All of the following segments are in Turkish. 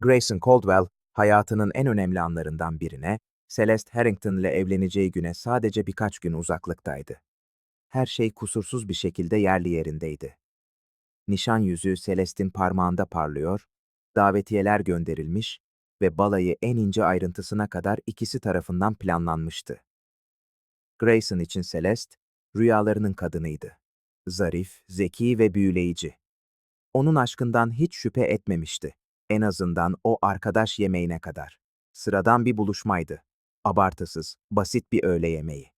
Grayson Caldwell, hayatının en önemli anlarından birine, Celeste Harrington ile evleneceği güne sadece birkaç gün uzaklıktaydı. Her şey kusursuz bir şekilde yerli yerindeydi. Nişan yüzüğü Celeste'in parmağında parlıyor, davetiyeler gönderilmiş ve balayı en ince ayrıntısına kadar ikisi tarafından planlanmıştı. Grayson için Celeste, rüyalarının kadınıydı. Zarif, zeki ve büyüleyici. Onun aşkından hiç şüphe etmemişti. En azından o arkadaş yemeğine kadar. Sıradan bir buluşmaydı. Abartısız, basit bir öğle yemeği.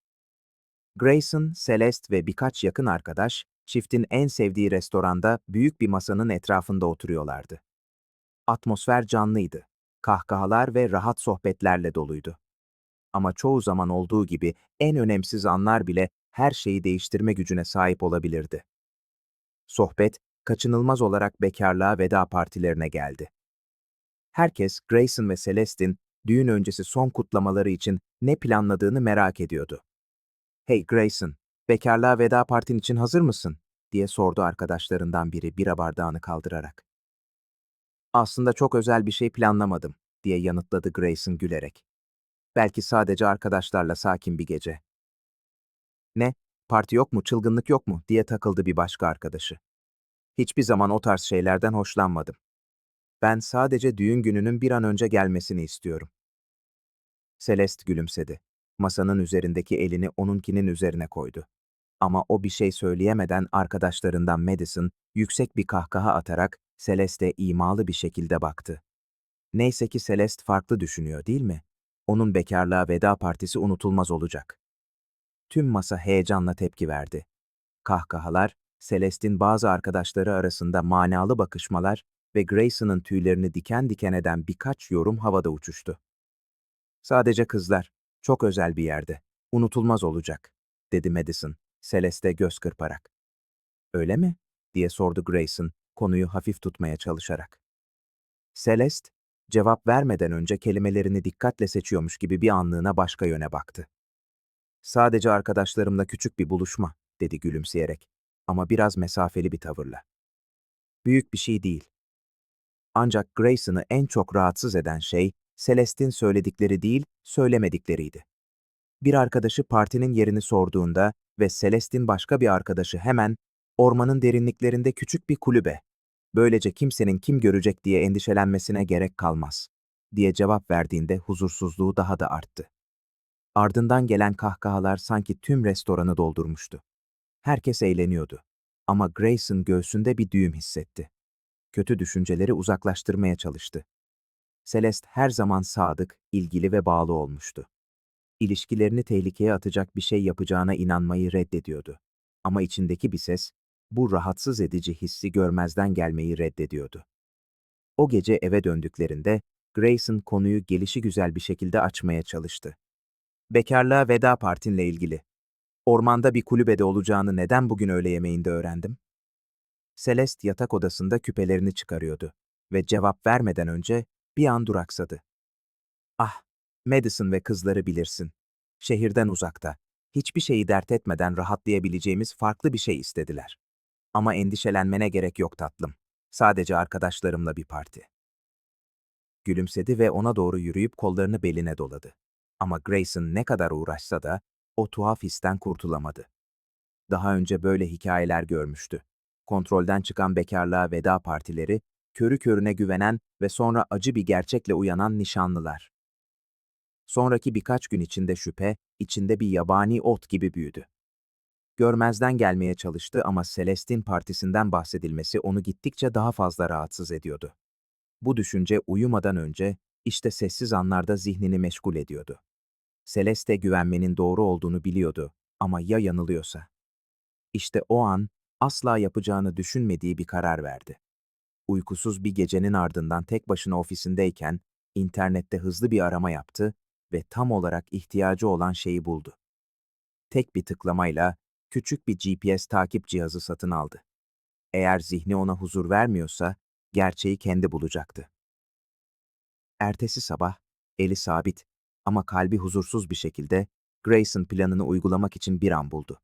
Grayson, Celeste ve birkaç yakın arkadaş, çiftin en sevdiği restoranda büyük bir masanın etrafında oturuyorlardı. Atmosfer canlıydı. Kahkahalar ve rahat sohbetlerle doluydu. Ama çoğu zaman olduğu gibi en önemsiz anlar bile her şeyi değiştirme gücüne sahip olabilirdi. Sohbet, kaçınılmaz olarak bekarlığa veda partilerine geldi. Herkes Grayson ve Celeste'in düğün öncesi son kutlamaları için ne planladığını merak ediyordu. Hey Grayson, bekarlığa veda partin için hazır mısın? diye sordu arkadaşlarından biri bira bardağını kaldırarak. Aslında çok özel bir şey planlamadım, diye yanıtladı Grayson gülerek. Belki sadece arkadaşlarla sakin bir gece. Ne, parti yok mu, çılgınlık yok mu, diye takıldı bir başka arkadaşı. Hiçbir zaman o tarz şeylerden hoşlanmadım. Ben sadece düğün gününün bir an önce gelmesini istiyorum. Celeste gülümsedi. Masanın üzerindeki elini onunkinin üzerine koydu. Ama o bir şey söyleyemeden arkadaşlarından Madison yüksek bir kahkaha atarak Celeste'e imalı bir şekilde baktı. Neyse ki Celeste farklı düşünüyor değil mi? Onun bekarlığa veda partisi unutulmaz olacak. Tüm masa heyecanla tepki verdi. Kahkahalar, Celeste'in bazı arkadaşları arasında manalı bakışmalar ve Grayson'ın tüylerini diken diken eden birkaç yorum havada uçuştu. Sadece kızlar, çok özel bir yerde, unutulmaz olacak, dedi Madison, Celeste göz kırparak. Öyle mi? diye sordu Grayson, konuyu hafif tutmaya çalışarak. Celeste, cevap vermeden önce kelimelerini dikkatle seçiyormuş gibi bir anlığına başka yöne baktı. Sadece arkadaşlarımla küçük bir buluşma, dedi gülümseyerek ama biraz mesafeli bir tavırla. Büyük bir şey değil. Ancak Grayson'ı en çok rahatsız eden şey, Celeste'in söyledikleri değil, söylemedikleriydi. Bir arkadaşı partinin yerini sorduğunda ve Celeste'in başka bir arkadaşı hemen, ormanın derinliklerinde küçük bir kulübe, böylece kimsenin kim görecek diye endişelenmesine gerek kalmaz, diye cevap verdiğinde huzursuzluğu daha da arttı. Ardından gelen kahkahalar sanki tüm restoranı doldurmuştu. Herkes eğleniyordu. Ama Grayson göğsünde bir düğüm hissetti. Kötü düşünceleri uzaklaştırmaya çalıştı. Celeste her zaman sadık, ilgili ve bağlı olmuştu. İlişkilerini tehlikeye atacak bir şey yapacağına inanmayı reddediyordu. Ama içindeki bir ses, bu rahatsız edici hissi görmezden gelmeyi reddediyordu. O gece eve döndüklerinde, Grayson konuyu gelişi güzel bir şekilde açmaya çalıştı. Bekarlığa veda partinle ilgili. Ormanda bir kulübede olacağını neden bugün öğle yemeğinde öğrendim? Celeste yatak odasında küpelerini çıkarıyordu ve cevap vermeden önce bir an duraksadı. Ah, Madison ve kızları bilirsin. Şehirden uzakta, hiçbir şeyi dert etmeden rahatlayabileceğimiz farklı bir şey istediler. Ama endişelenmene gerek yok tatlım. Sadece arkadaşlarımla bir parti. Gülümsedi ve ona doğru yürüyüp kollarını beline doladı. Ama Grayson ne kadar uğraşsa da o tuhaf histen kurtulamadı. Daha önce böyle hikayeler görmüştü. Kontrolden çıkan bekarlığa veda partileri, körü körüne güvenen ve sonra acı bir gerçekle uyanan nişanlılar. Sonraki birkaç gün içinde şüphe, içinde bir yabani ot gibi büyüdü. Görmezden gelmeye çalıştı ama Celeste'in partisinden bahsedilmesi onu gittikçe daha fazla rahatsız ediyordu. Bu düşünce uyumadan önce, işte sessiz anlarda zihnini meşgul ediyordu. Celeste güvenmenin doğru olduğunu biliyordu ama ya yanılıyorsa? İşte o an asla yapacağını düşünmediği bir karar verdi. Uykusuz bir gecenin ardından tek başına ofisindeyken internette hızlı bir arama yaptı ve tam olarak ihtiyacı olan şeyi buldu. Tek bir tıklamayla küçük bir GPS takip cihazı satın aldı. Eğer zihni ona huzur vermiyorsa gerçeği kendi bulacaktı. Ertesi sabah eli sabit ama kalbi huzursuz bir şekilde Grayson planını uygulamak için bir an buldu.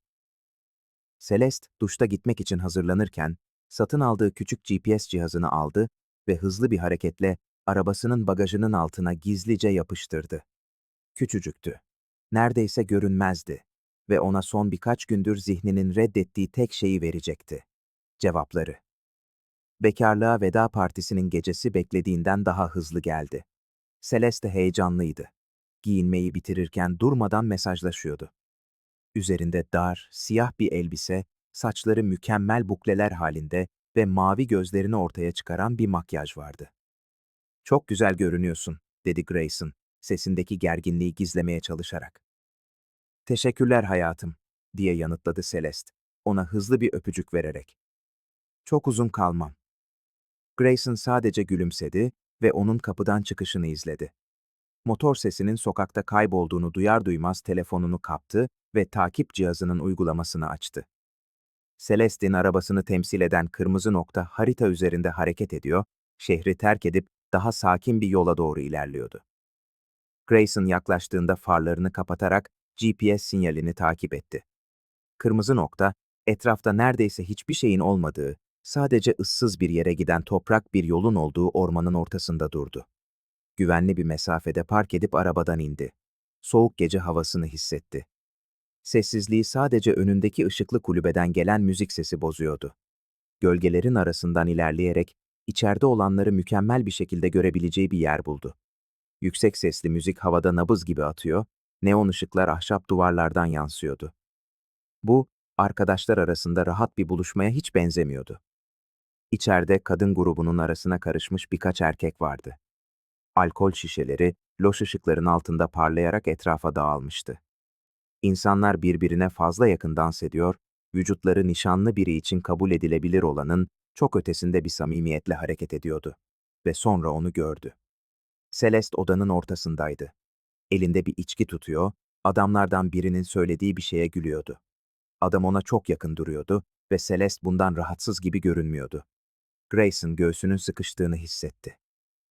Celeste, duşta gitmek için hazırlanırken, satın aldığı küçük GPS cihazını aldı ve hızlı bir hareketle arabasının bagajının altına gizlice yapıştırdı. Küçücüktü. Neredeyse görünmezdi ve ona son birkaç gündür zihninin reddettiği tek şeyi verecekti. Cevapları. Bekarlığa veda partisinin gecesi beklediğinden daha hızlı geldi. Celeste heyecanlıydı. Giyinmeyi bitirirken durmadan mesajlaşıyordu. Üzerinde dar, siyah bir elbise, saçları mükemmel bukleler halinde ve mavi gözlerini ortaya çıkaran bir makyaj vardı. Çok güzel görünüyorsun, dedi Grayson, sesindeki gerginliği gizlemeye çalışarak. Teşekkürler hayatım, diye yanıtladı Celeste, ona hızlı bir öpücük vererek. Çok uzun kalmam. Grayson sadece gülümsedi ve onun kapıdan çıkışını izledi. Motor sesinin sokakta kaybolduğunu duyar duymaz telefonunu kaptı ve takip cihazının uygulamasını açtı. Celeste'in arabasını temsil eden kırmızı nokta harita üzerinde hareket ediyor, şehri terk edip daha sakin bir yola doğru ilerliyordu. Grayson yaklaştığında farlarını kapatarak GPS sinyalini takip etti. Kırmızı nokta, etrafta neredeyse hiçbir şeyin olmadığı, sadece ıssız bir yere giden toprak bir yolun olduğu ormanın ortasında durdu. Güvenli bir mesafede park edip arabadan indi. Soğuk gece havasını hissetti. Sessizliği sadece önündeki ışıklı kulübeden gelen müzik sesi bozuyordu. Gölgelerin arasından ilerleyerek içeride olanları mükemmel bir şekilde görebileceği bir yer buldu. Yüksek sesli müzik havada nabız gibi atıyor, neon ışıklar ahşap duvarlardan yansıyordu. Bu, arkadaşlar arasında rahat bir buluşmaya hiç benzemiyordu. İçeride kadın grubunun arasına karışmış birkaç erkek vardı. Alkol şişeleri, loş ışıkların altında parlayarak etrafa dağılmıştı. İnsanlar birbirine fazla yakın dans ediyor, vücutları nişanlı biri için kabul edilebilir olanın çok ötesinde bir samimiyetle hareket ediyordu. Ve sonra onu gördü. Celeste odanın ortasındaydı. Elinde bir içki tutuyor, adamlardan birinin söylediği bir şeye gülüyordu. Adam ona çok yakın duruyordu ve Celeste bundan rahatsız gibi görünmüyordu. Grayson göğsünün sıkıştığını hissetti.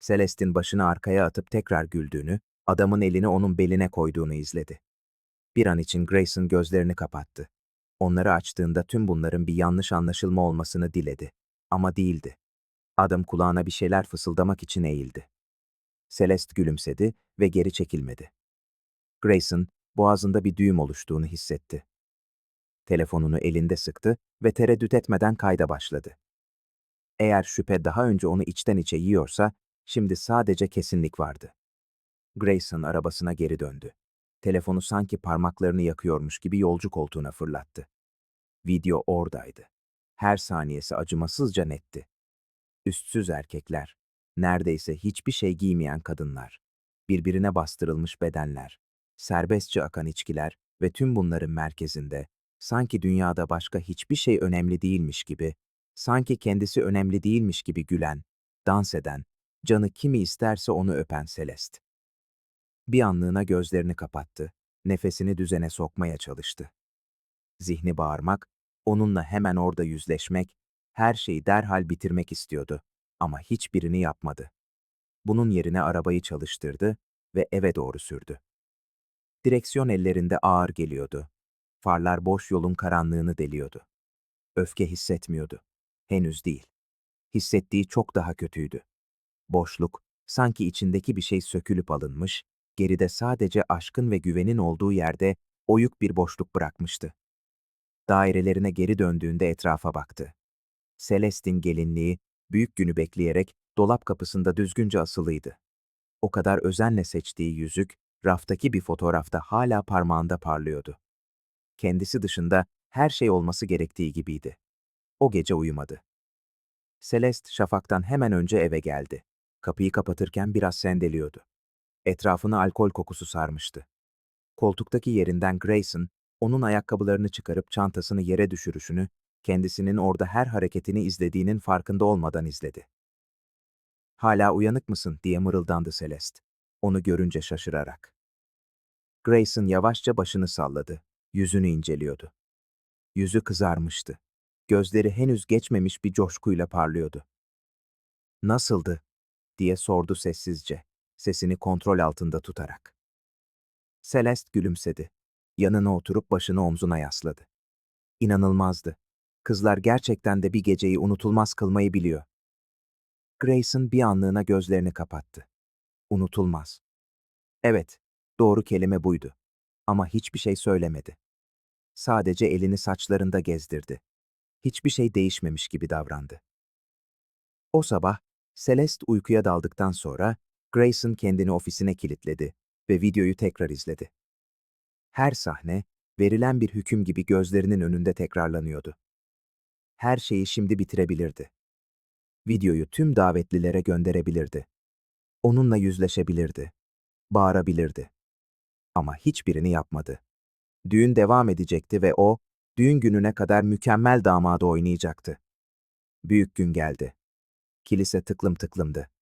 Celeste'in başını arkaya atıp tekrar güldüğünü, adamın elini onun beline koyduğunu izledi. Bir an için Grayson gözlerini kapattı. Onları açtığında tüm bunların bir yanlış anlaşılma olmasını diledi. Ama değildi. Adam kulağına bir şeyler fısıldamak için eğildi. Celeste gülümsedi ve geri çekilmedi. Grayson, boğazında bir düğüm oluştuğunu hissetti. Telefonunu elinde sıktı ve tereddüt etmeden kayda başladı. Eğer şüphe daha önce onu içten içe yiyorsa, şimdi sadece kesinlik vardı. Grayson arabasına geri döndü. Telefonu sanki parmaklarını yakıyormuş gibi yolcu koltuğuna fırlattı. Video oradaydı. Her saniyesi acımasızca netti. Üstsüz erkekler, neredeyse hiçbir şey giymeyen kadınlar, birbirine bastırılmış bedenler, serbestçe akan içkiler ve tüm bunların merkezinde, sanki dünyada başka hiçbir şey önemli değilmiş gibi, sanki kendisi önemli değilmiş gibi gülen, dans eden, canı kimi isterse onu öpen Celeste. Bir anlığına gözlerini kapattı, nefesini düzene sokmaya çalıştı. Zihni bağırmak, onunla hemen orada yüzleşmek, her şeyi derhal bitirmek istiyordu ama hiçbirini yapmadı. Bunun yerine arabayı çalıştırdı ve eve doğru sürdü. Direksiyon ellerinde ağır geliyordu. Farlar boş yolun karanlığını deliyordu. Öfke hissetmiyordu. Henüz değil. Hissettiği çok daha kötüydü. Boşluk, sanki içindeki bir şey sökülüp alınmış, geride sadece aşkın ve güvenin olduğu yerde oyuk bir boşluk bırakmıştı. Dairelerine geri döndüğünde etrafa baktı. Celeste'in gelinliği, büyük günü bekleyerek dolap kapısında düzgünce asılıydı. O kadar özenle seçtiği yüzük, raftaki bir fotoğrafta hala parmağında parlıyordu. Kendisi dışında her şey olması gerektiği gibiydi. O gece uyumadı. Celeste şafaktan hemen önce eve geldi. Kapıyı kapatırken biraz sendeliyordu. Etrafını alkol kokusu sarmıştı. Koltuktaki yerinden Grayson, onun ayakkabılarını çıkarıp çantasını yere düşürüşünü, kendisinin orada her hareketini izlediğinin farkında olmadan izledi. Hala uyanık mısın diye mırıldandı Celeste. Onu görünce şaşırarak. Grayson yavaşça başını salladı. Yüzünü inceliyordu. Yüzü kızarmıştı. Gözleri henüz geçmemiş bir coşkuyla parlıyordu. Nasıldı? diye sordu sessizce, sesini kontrol altında tutarak. Celeste gülümsedi. Yanına oturup başını omzuna yasladı. İnanılmazdı. Kızlar gerçekten de bir geceyi unutulmaz kılmayı biliyor. Grayson bir anlığına gözlerini kapattı. Unutulmaz. Evet, doğru kelime buydu. Ama hiçbir şey söylemedi. Sadece elini saçlarında gezdirdi. Hiçbir şey değişmemiş gibi davrandı. O sabah, Celeste uykuya daldıktan sonra Grayson kendini ofisine kilitledi ve videoyu tekrar izledi. Her sahne, verilen bir hüküm gibi gözlerinin önünde tekrarlanıyordu. Her şeyi şimdi bitirebilirdi. Videoyu tüm davetlilere gönderebilirdi. Onunla yüzleşebilirdi. Bağırabilirdi. Ama hiçbirini yapmadı. Düğün devam edecekti ve o, düğün gününe kadar mükemmel damadı oynayacaktı. Büyük gün geldi. Kilise tıklım tıklımdı.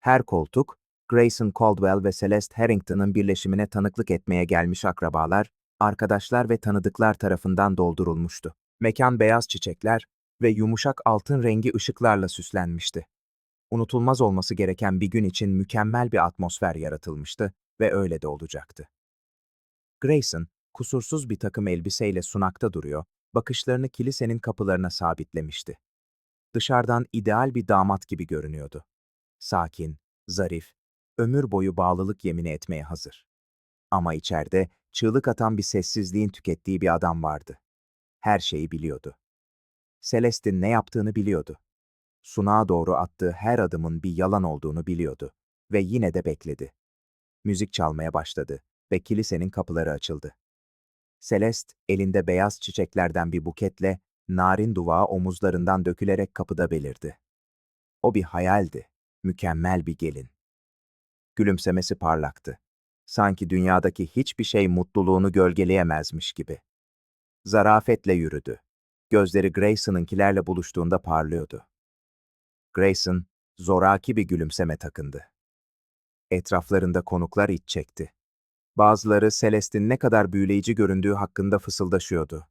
Her koltuk, Grayson Caldwell ve Celeste Harrington'ın birleşimine tanıklık etmeye gelmiş akrabalar, arkadaşlar ve tanıdıklar tarafından doldurulmuştu. Mekan beyaz çiçekler ve yumuşak altın rengi ışıklarla süslenmişti. Unutulmaz olması gereken bir gün için mükemmel bir atmosfer yaratılmıştı ve öyle de olacaktı. Grayson, kusursuz bir takım elbiseyle sunakta duruyor, bakışlarını kilisenin kapılarına sabitlemişti. Dışarıdan ideal bir damat gibi görünüyordu. Sakin, zarif, ömür boyu bağlılık yemini etmeye hazır. Ama içeride çığlık atan bir sessizliğin tükettiği bir adam vardı. Her şeyi biliyordu. Celeste'in ne yaptığını biliyordu. Sunağa doğru attığı her adımın bir yalan olduğunu biliyordu ve yine de bekledi. Müzik çalmaya başladı ve kilisenin kapıları açıldı. Celeste, elinde beyaz çiçeklerden bir buketle, narin duvağı omuzlarından dökülerek kapıda belirdi. O bir hayaldi, mükemmel bir gelin. Gülümsemesi parlaktı. Sanki dünyadaki hiçbir şey mutluluğunu gölgeleyemezmiş gibi. Zarafetle yürüdü. Gözleri Grayson'ınkilerle buluştuğunda parlıyordu. Grayson, zoraki bir gülümseme takındı. Etraflarında konuklar iç çekti. Bazıları Celeste'in ne kadar büyüleyici göründüğü hakkında fısıldaşıyordu.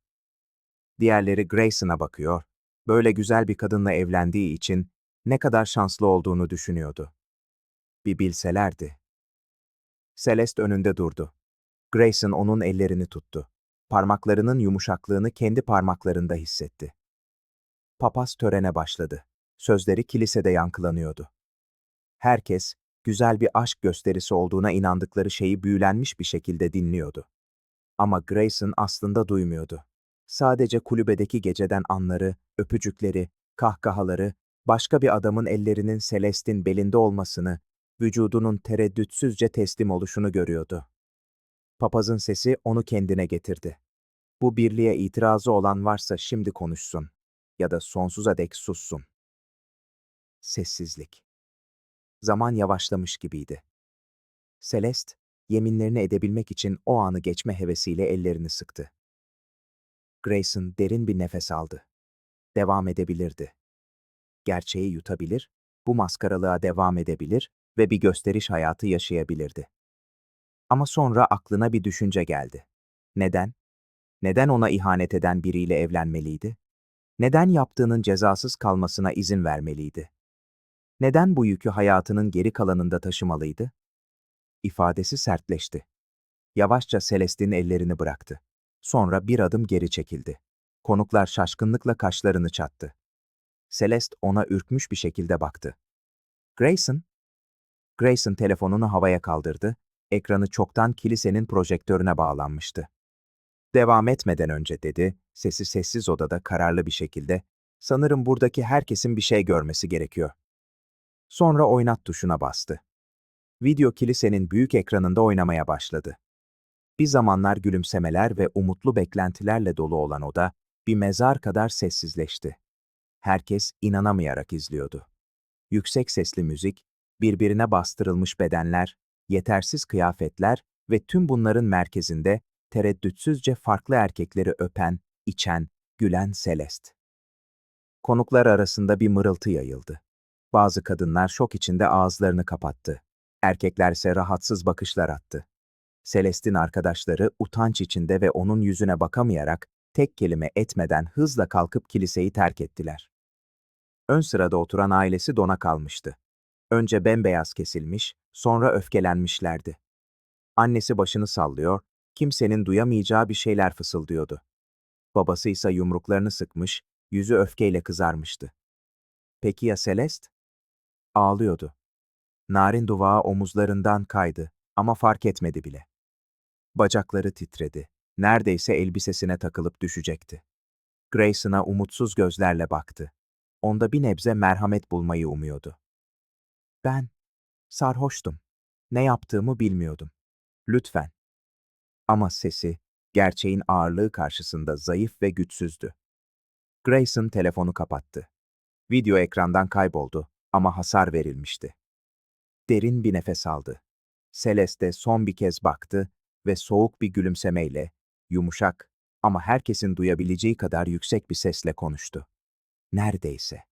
Diğerleri Grayson'a bakıyor, böyle güzel bir kadınla evlendiği için ne kadar şanslı olduğunu düşünüyordu. Bir bilselerdi. Celeste önünde durdu. Grayson onun ellerini tuttu. Parmaklarının yumuşaklığını kendi parmaklarında hissetti. Papaz törene başladı. Sözleri kilisede yankılanıyordu. Herkes, güzel bir aşk gösterisi olduğuna inandıkları şeyi büyülenmiş bir şekilde dinliyordu. Ama Grayson aslında duymuyordu. Sadece kulübedeki geceden anları, öpücükleri, kahkahaları, başka bir adamın ellerinin Celeste'in belinde olmasını, vücudunun tereddütsüzce teslim oluşunu görüyordu. Papazın sesi onu kendine getirdi. Bu birliğe itirazı olan varsa şimdi konuşsun ya da sonsuza dek sussun. Sessizlik. Zaman yavaşlamış gibiydi. Celeste, yeminlerini edebilmek için o anı geçme hevesiyle ellerini sıktı. Grayson derin bir nefes aldı. Devam edebilirdi. Gerçeği yutabilir, bu maskaralığa devam edebilir ve bir gösteriş hayatı yaşayabilirdi. Ama sonra aklına bir düşünce geldi. Neden? Neden ona ihanet eden biriyle evlenmeliydi? Neden yaptığının cezasız kalmasına izin vermeliydi? Neden bu yükü hayatının geri kalanında taşımalıydı? İfadesi sertleşti. Yavaşça Celeste'in ellerini bıraktı. Sonra bir adım geri çekildi. Konuklar şaşkınlıkla kaşlarını çattı. Celeste ona ürkmüş bir şekilde baktı. Grayson? Grayson telefonunu havaya kaldırdı, ekranı çoktan kilisenin projektörüne bağlanmıştı. Devam etmeden önce dedi, sesi sessiz odada kararlı bir şekilde, sanırım buradaki herkesin bir şey görmesi gerekiyor. Sonra oynat tuşuna bastı. Video kilisenin büyük ekranında oynamaya başladı. Bir zamanlar gülümsemeler ve umutlu beklentilerle dolu olan oda, bir mezar kadar sessizleşti. Herkes inanamayarak izliyordu. Yüksek sesli müzik, birbirine bastırılmış bedenler, yetersiz kıyafetler ve tüm bunların merkezinde tereddütsüzce farklı erkekleri öpen, içen, gülen Celeste. Konuklar arasında bir mırıltı yayıldı. Bazı kadınlar şok içinde ağızlarını kapattı. Erkekler ise rahatsız bakışlar attı. Celeste'in arkadaşları utanç içinde ve onun yüzüne bakamayarak tek kelime etmeden hızla kalkıp kiliseyi terk ettiler. Ön sırada oturan ailesi dona kalmıştı. Önce bembeyaz kesilmiş, sonra öfkelenmişlerdi. Annesi başını sallıyor, kimsenin duyamayacağı bir şeyler fısıldıyordu. Babası ise yumruklarını sıkmış, yüzü öfkeyle kızarmıştı. Peki ya Celeste? Ağlıyordu. Narin duvağı omuzlarından kaydı ama fark etmedi bile. Bacakları titredi. Neredeyse elbisesine takılıp düşecekti. Grayson'a umutsuz gözlerle baktı. Onda bir nebze merhamet bulmayı umuyordu. Ben sarhoştum. Ne yaptığımı bilmiyordum. Lütfen. Ama sesi, gerçeğin ağırlığı karşısında zayıf ve güçsüzdü. Grayson telefonu kapattı. Video ekrandan kayboldu ama hasar verilmişti. Derin bir nefes aldı. Celeste son bir kez baktı ve soğuk bir gülümsemeyle, yumuşak ama herkesin duyabileceği kadar yüksek bir sesle konuştu. Neredeyse.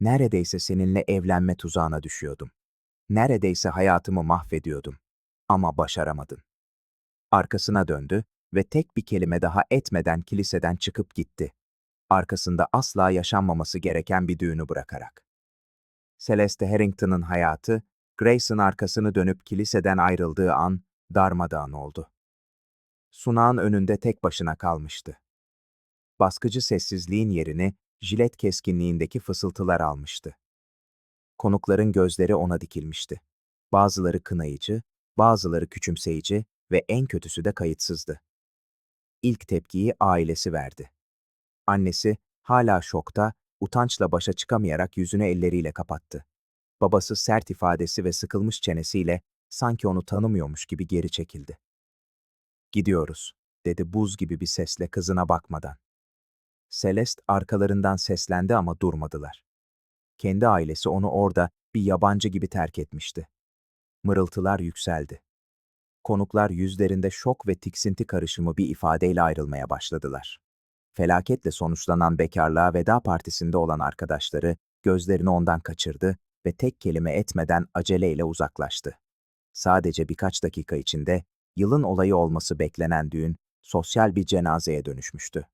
Neredeyse seninle evlenme tuzağına düşüyordum. Neredeyse hayatımı mahvediyordum. Ama başaramadın. Arkasına döndü ve tek bir kelime daha etmeden kiliseden çıkıp gitti. Arkasında asla yaşanmaması gereken bir düğünü bırakarak. Celeste Harrington'ın hayatı, Grayson arkasını dönüp kiliseden ayrıldığı an darmadağın oldu. Sunağın önünde tek başına kalmıştı. Baskıcı sessizliğin yerini jilet keskinliğindeki fısıltılar almıştı. Konukların gözleri ona dikilmişti. Bazıları kınayıcı, bazıları küçümseyici ve en kötüsü de kayıtsızdı. İlk tepkiyi ailesi verdi. Annesi, hala şokta, utançla başa çıkamayarak yüzünü elleriyle kapattı. Babası sert ifadesi ve sıkılmış çenesiyle sanki onu tanımıyormuş gibi geri çekildi. Gidiyoruz, dedi buz gibi bir sesle kızına bakmadan. Celeste arkalarından seslendi ama durmadılar. Kendi ailesi onu orada bir yabancı gibi terk etmişti. Mırıltılar yükseldi. Konuklar yüzlerinde şok ve tiksinti karışımı bir ifadeyle ayrılmaya başladılar. Felaketle sonuçlanan bekarlığa veda partisinde olan arkadaşları gözlerini ondan kaçırdı ve tek kelime etmeden aceleyle uzaklaştı. Sadece birkaç dakika içinde yılın olayı olması beklenen düğün sosyal bir cenazeye dönüşmüştü.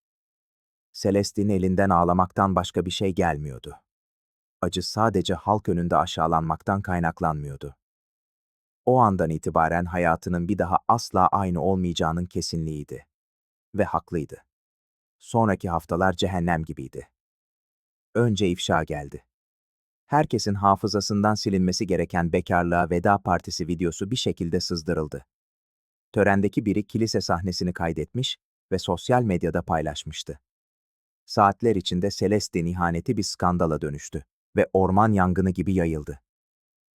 Celeste'in elinden ağlamaktan başka bir şey gelmiyordu. Acı sadece halk önünde aşağılanmaktan kaynaklanmıyordu. O andan itibaren hayatının bir daha asla aynı olmayacağının kesinliğiydi. Ve haklıydı. Sonraki haftalar cehennem gibiydi. Önce ifşa geldi. Herkesin hafızasından silinmesi gereken bekarlığa veda partisi videosu bir şekilde sızdırıldı. Törendeki biri kilise sahnesini kaydetmiş ve sosyal medyada paylaşmıştı. Saatler içinde Celeste'in ihaneti bir skandala dönüştü ve orman yangını gibi yayıldı.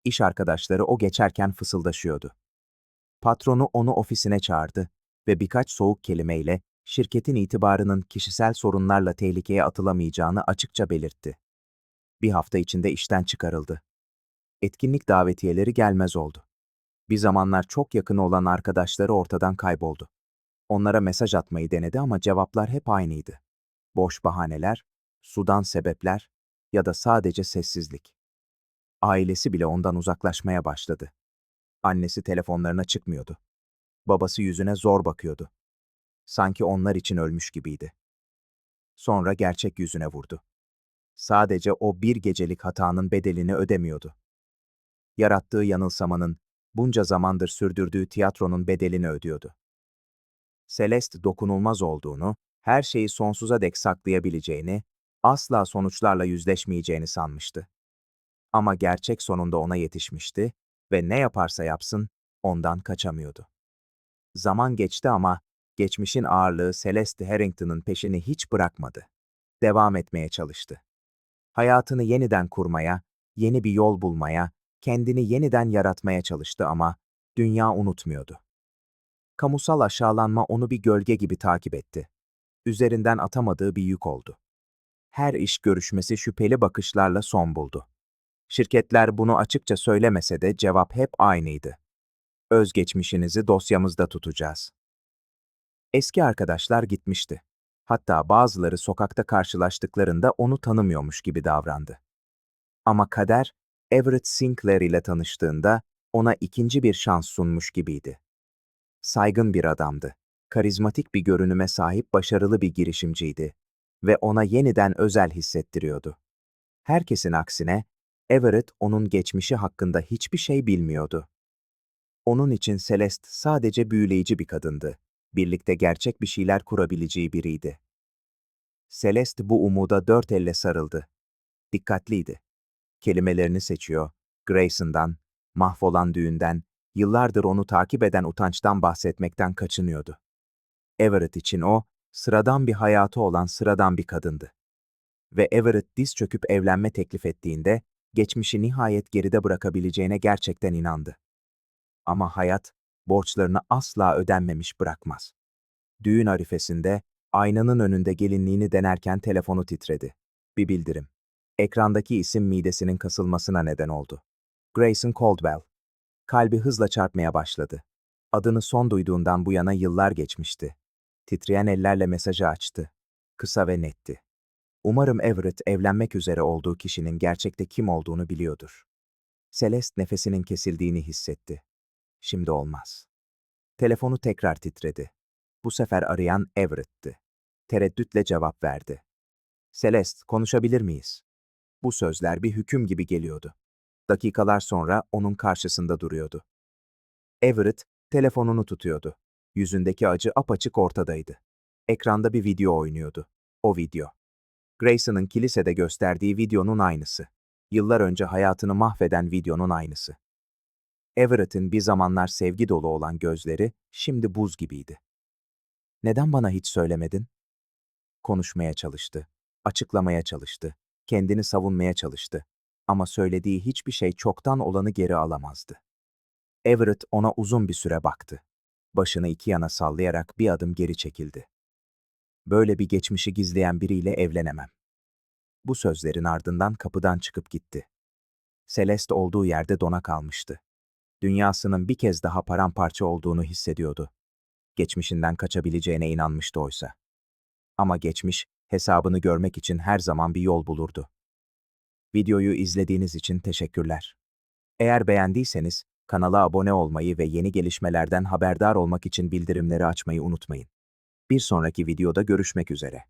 İş arkadaşları o geçerken fısıldaşıyordu. Patronu onu ofisine çağırdı ve birkaç soğuk kelimeyle şirketin itibarının kişisel sorunlarla tehlikeye atılamayacağını açıkça belirtti. Bir hafta içinde işten çıkarıldı. Etkinlik davetiyeleri gelmez oldu. Bir zamanlar çok yakın olan arkadaşları ortadan kayboldu. Onlara mesaj atmayı denedi ama cevaplar hep aynıydı. Boş bahaneler, sudan sebepler ya da sadece sessizlik. Ailesi bile ondan uzaklaşmaya başladı. Annesi telefonlarına çıkmıyordu. Babası yüzüne zor bakıyordu. Sanki onlar için ölmüş gibiydi. Sonra gerçek yüzüne vurdu. Sadece o bir gecelik hatanın bedelini ödemiyordu. Yarattığı yanılsamanın, bunca zamandır sürdürdüğü tiyatronun bedelini ödüyordu. Celeste dokunulmaz olduğunu, her şeyi sonsuza dek saklayabileceğini, asla sonuçlarla yüzleşmeyeceğini sanmıştı. Ama gerçek sonunda ona yetişmişti ve ne yaparsa yapsın ondan kaçamıyordu. Zaman geçti ama geçmişin ağırlığı Celeste Harrington'ın peşini hiç bırakmadı. Devam etmeye çalıştı. Hayatını yeniden kurmaya, yeni bir yol bulmaya, kendini yeniden yaratmaya çalıştı ama dünya unutmuyordu. Kamusal aşağılanma onu bir gölge gibi takip etti. Üzerinden atamadığı bir yük oldu. Her iş görüşmesi şüpheli bakışlarla son buldu. Şirketler bunu açıkça söylemese de cevap hep aynıydı. Özgeçmişinizi dosyamızda tutacağız. Eski arkadaşlar gitmişti. Hatta bazıları sokakta karşılaştıklarında onu tanımıyormuş gibi davrandı. Ama kader, Everett Sinclair ile tanıştığında ona ikinci bir şans sunmuş gibiydi. Saygın bir adamdı. Karizmatik bir görünüme sahip başarılı bir girişimciydi ve ona yeniden özel hissettiriyordu. Herkesin aksine Everett onun geçmişi hakkında hiçbir şey bilmiyordu. Onun için Celeste sadece büyüleyici bir kadındı. Birlikte gerçek bir şeyler kurabileceği biriydi. Celeste bu umuda dört elle sarıldı. Dikkatliydi. Kelimelerini seçiyor, Grayson'dan, mahvolan düğünden, yıllardır onu takip eden utançtan bahsetmekten kaçınıyordu. Everett için o, sıradan bir hayatı olan sıradan bir kadındı. Ve Everett diz çöküp evlenme teklif ettiğinde, geçmişi nihayet geride bırakabileceğine gerçekten inandı. Ama hayat, borçlarını asla ödenmemiş bırakmaz. Düğün arifesinde, aynanın önünde gelinliğini denerken telefonu titredi. Bir bildirim. Ekrandaki isim midesinin kasılmasına neden oldu. Grayson Caldwell. Kalbi hızla çarpmaya başladı. Adını son duyduğundan bu yana yıllar geçmişti. Titreyen ellerle mesajı açtı. Kısa ve netti. Umarım Everett evlenmek üzere olduğu kişinin gerçekte kim olduğunu biliyordur. Celeste nefesinin kesildiğini hissetti. Şimdi olmaz. Telefonu tekrar titredi. Bu sefer arayan Everett'ti. Tereddütle cevap verdi. Celeste, konuşabilir miyiz? Bu sözler bir hüküm gibi geliyordu. Dakikalar sonra onun karşısında duruyordu. Everett, telefonunu tutuyordu. Yüzündeki acı apaçık ortadaydı. Ekranda bir video oynuyordu. O video. Grayson'ın kilisede gösterdiği videonun aynısı. Yıllar önce hayatını mahveden videonun aynısı. Everett'in bir zamanlar sevgi dolu olan gözleri şimdi buz gibiydi. Neden bana hiç söylemedin? Konuşmaya çalıştı, açıklamaya çalıştı, kendini savunmaya çalıştı. Ama söylediği hiçbir şey çoktan olanı geri alamazdı. Everett ona uzun bir süre baktı. Başını iki yana sallayarak bir adım geri çekildi. Böyle bir geçmişi gizleyen biriyle evlenemem. Bu sözlerin ardından kapıdan çıkıp gitti. Celeste olduğu yerde dona kalmıştı. Dünyasının bir kez daha paramparça olduğunu hissediyordu. Geçmişinden kaçabileceğine inanmıştı oysa. Ama geçmiş, hesabını görmek için her zaman bir yol bulurdu. Videoyu izlediğiniz için teşekkürler. Eğer beğendiyseniz, kanala abone olmayı ve yeni gelişmelerden haberdar olmak için bildirimleri açmayı unutmayın. Bir sonraki videoda görüşmek üzere.